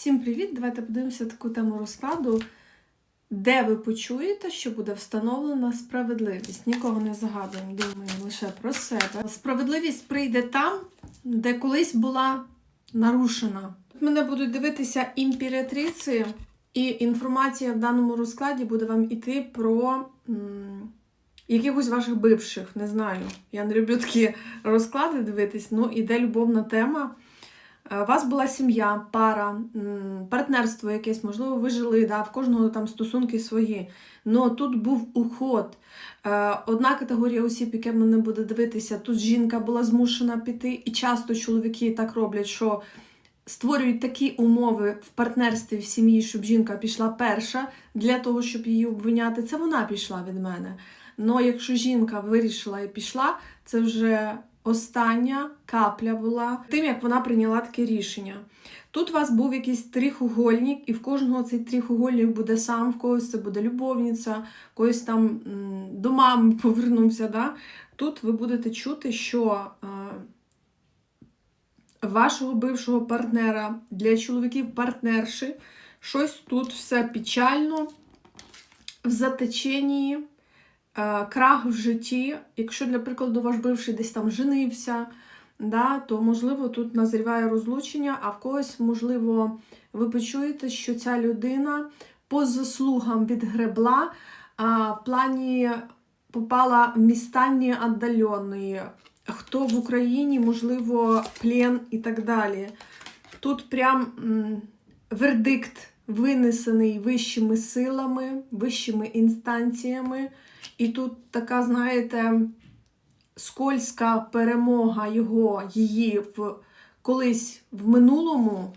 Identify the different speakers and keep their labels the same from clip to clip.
Speaker 1: Всім привіт! Давайте подивимося таку тему розкладу, де ви почуєте, що буде встановлена справедливість. Нікого не загадуємо, думаємо лише про себе. Справедливість прийде там, де колись була нарушена. Тут Мене будуть дивитися імператриці, і інформація в даному розкладі буде вам іти про м, якихось ваших бивших. Не знаю. Я не люблю такі розклади дивитись, ну іде любовна тема. Е, У вас була сім'я, пара, партнерство якесь, можливо, ви жили, да, в кожного там стосунки свої. Ну тут був уход. Е, Одна категорія осіб, яке мене буде дивитися, тут жінка була змушена піти, і часто чоловіки так роблять, що створюють такі умови в партнерстві, в сім'ї, щоб жінка пішла перша для того, щоб її обвиняти. Це вона пішла від мене. Ну, якщо жінка вирішила і пішла, це вже остання капля була тим, як вона прийняла таке рішення. Тут у вас був якийсь трихугольник, і в кожного цей трихугольник буде сам, в когось це буде любовниця, когось там до мами повернувся. Да? Тут ви будете чути, що е, вашого бившого партнера для чоловіків партнерші щось тут все печально, в затеченні, крах в житті. Якщо, для прикладу, ваш бивший десь там женився, да, то, можливо, тут назріває розлучення, а в когось, можливо, ви почуєте, що ця людина по заслугам відгребла, а в плані попала в містанні віддаленої. Хто в Україні, можливо, плен і так далі. Тут прям вердикт винесений вищими силами, вищими інстанціями. І тут така, знаєте, скользька перемога його, її в, колись в минулому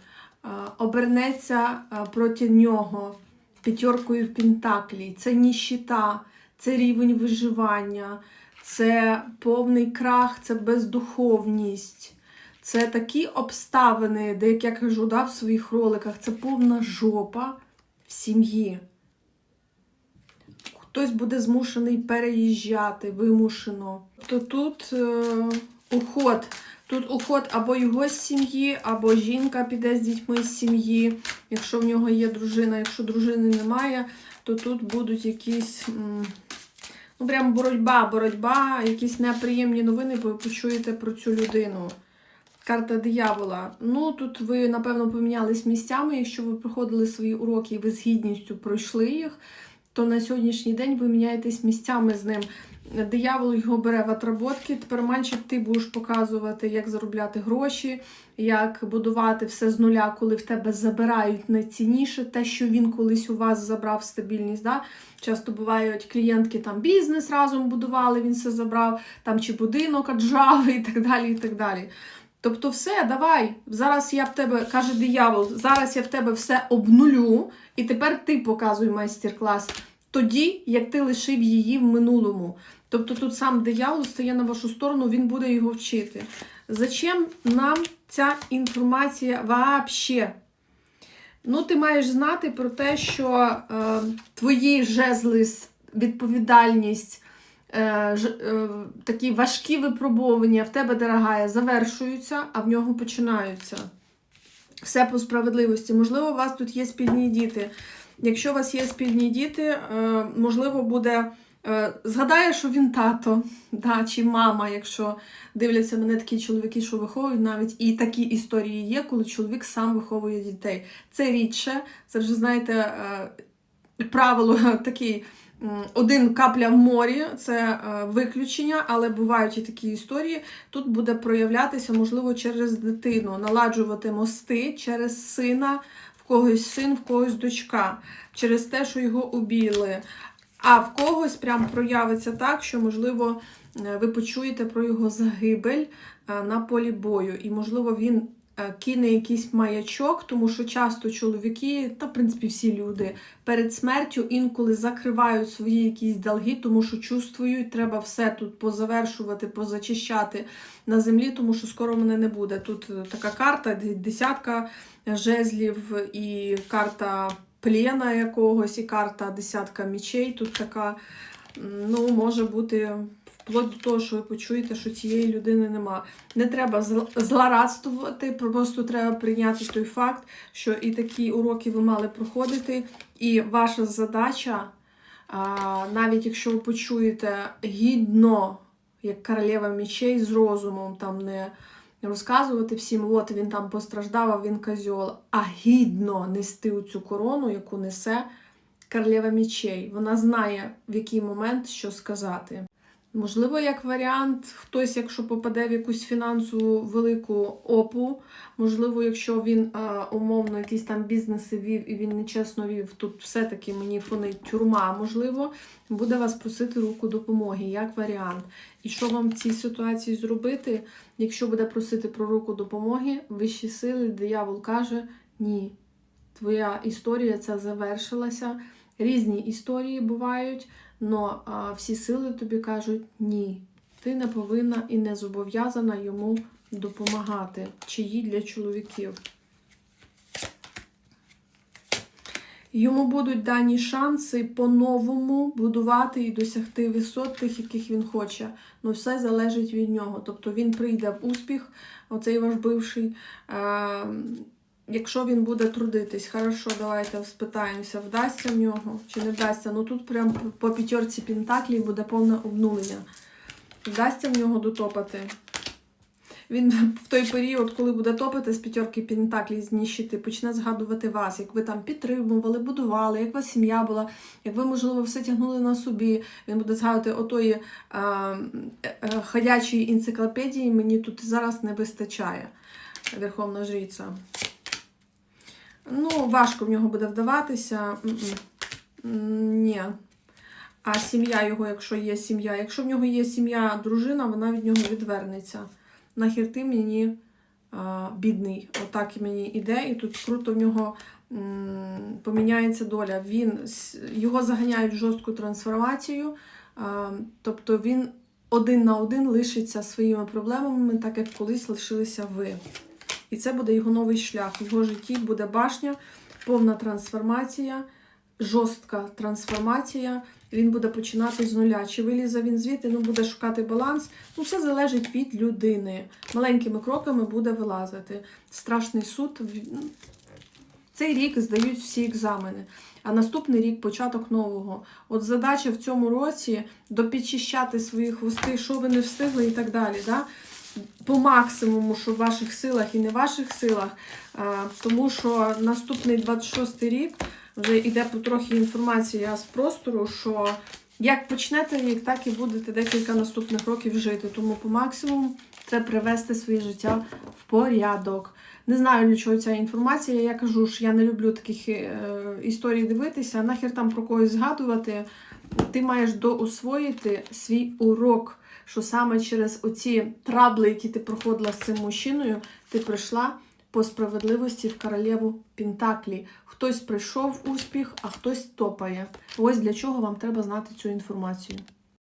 Speaker 1: е, обернеться е, проти нього п'ятеркою в Пентаклі. Це ніщита, це рівень виживання, це повний крах, це бездуховність. Це такі обставини, де, як я кажу да, в своїх роликах, це повна жопа в сім'ї. Хтось буде змушений переїжджати вимушено. То тут е, уход. Тут уход або його з сім'ї, або жінка піде з дітьми з сім'ї, якщо в нього є дружина. Якщо дружини немає, то тут будуть якісь. Ну, прям боротьба, боротьба, якісь неприємні новини, ви почуєте про цю людину. Карта диявола. Ну, тут ви, напевно, помінялись місцями. Якщо ви проходили свої уроки і ви з гідністю пройшли їх, то на сьогоднішній день ви міняєтесь місцями з ним. Диявол його бере в отработки. Тепер мальчик, ти будеш показувати, як заробляти гроші, як будувати все з нуля, коли в тебе забирають найцінніше, те, що він колись у вас забрав стабільність. Да? Часто бувають клієнтки там бізнес разом будували, він все забрав, там чи будинок аджав і так далі. і так далі. Тобто, все, давай. Зараз я в тебе, каже диявол, зараз я в тебе все обнулю, і тепер ти показуй майстер-клас тоді, як ти лишив її в минулому. Тобто тут сам диявол стає на вашу сторону, він буде його вчити. Зачем нам ця інформація вообще? Ну, ти маєш знати про те, що е, твої жезли, відповідальність, такі важкі випробування в тебе, дорогая, завершуються, а в нього починаються. Все по справедливості. Можливо, у вас тут є спільні діти. Якщо у вас є спільні діти, е, можливо, буде. е, Згадає, що він тато, да, чи мама, якщо дивляться мене такі чоловіки, що виховують навіть і такі історії є, коли чоловік сам виховує дітей. Це рідше, це вже, знаєте, е, правило такий. Один капля в морі це е, виключення, але бувають і такі історії. Тут буде проявлятися, можливо, через дитину, наладжувати мости через сина, в когось син, в когось дочка, через те, що його обійли. А в когось прям проявиться так, що, можливо, е, ви почуєте про його загибель е, на полі бою. І, можливо, він кине якийсь маячок, тому що часто чоловіки, та, в принципі, всі люди перед смертю інколи закривають свої якісь долги, тому що чувствують, треба все тут позавершувати, позачищати на землі, тому що скоро мене не буде. Тут е, така карта, десятка жезлів і карта плена якогось, і карта десятка мічей. Тут така, ну, може бути Вплоть до того, що ви почуєте, що цієї людини нема. Не треба зл- злорадствувати, просто треба прийняти той факт, що і такі уроки ви мали проходити, і ваша задача, навіть якщо ви почуєте гідно, як королева мечей з розумом, там не розказувати всім, от він там постраждав, а він козьол, а гідно нести цю корону, яку несе королева мечей. Вона знає, в який момент що сказати. Можливо, як варіант, хтось, якщо попаде в якусь фінансову велику опу, можливо, якщо він а, умовно якісь там бізнеси вів і він нечесно вів, тут все-таки мені фонить тюрма, можливо, буде вас просити руку допомоги, як варіант. І що вам в цій ситуації зробити, якщо буде просити про руку допомоги, вищі сили, диявол каже: ні, твоя історія ця завершилася. Різні історії бувають, але всі сили тобі кажуть ні. Ти не повинна і не зобов'язана йому допомагати. Чиї для чоловіків. Йому будуть дані шанси по-новому будувати і досягти висот тих, яких він хоче. Ну все залежить від нього. Тобто він прийде в успіх, оцей ваш бивший. Якщо він буде трудитись, хорошо, давайте спитаємося, вдасться в нього чи не вдасться. Ну тут прям по п'ятерці пентаклів буде повне обнулення. Вдасться в нього дотопати. Він в той період, коли буде топити з п'ятерки пентаклів знищити, почне згадувати вас, як ви там підтримували, будували, як у вас сім'я була, як ви, можливо, все тягнули на собі. Він буде згадувати отої е, е, ходячої енциклопедії, мені тут зараз не вистачає. Верховна жриця. Ну, важко в нього буде вдаватися. Ні. А сім'я його, якщо є сім'я. Якщо в нього є сім'я, дружина, вона від нього відвернеться. Нахер ти мені а, бідний. Отак і мені іде, і тут круто в нього м, поміняється доля. Він, його заганяють в жорстку трансформацію, а, тобто він один на один лишиться своїми проблемами, так як колись лишилися ви. І це буде його новий шлях. В його житті буде башня, повна трансформація, жорстка трансформація. Він буде починати з нуля. Чи вилізе він звідти, ну буде шукати баланс. Ну, все залежить від людини. Маленькими кроками буде вилазити. Страшний суд. Цей рік здають всі екзамени. А наступний рік початок нового. От задача в цьому році допідчищати свої хвости, що ви не встигли і так далі. Да? По максимуму, що в ваших силах і не ваших силах, тому що наступний 26 рік вже йде потрохи інформація з простору, що як почнете рік, так і будете декілька наступних років жити. Тому по максимуму треба привести своє життя в порядок. Не знаю, для чого ця інформація. Я кажу, що я не люблю таких е, історій дивитися. Нахер там про когось згадувати. Ти маєш доусвоїти свій урок що саме через оці трабли, які ти проходила з цим мужчиною, ти прийшла по справедливості в королеву Пентаклі. Хтось прийшов в успіх, а хтось топає. Ось для чого вам треба знати цю інформацію.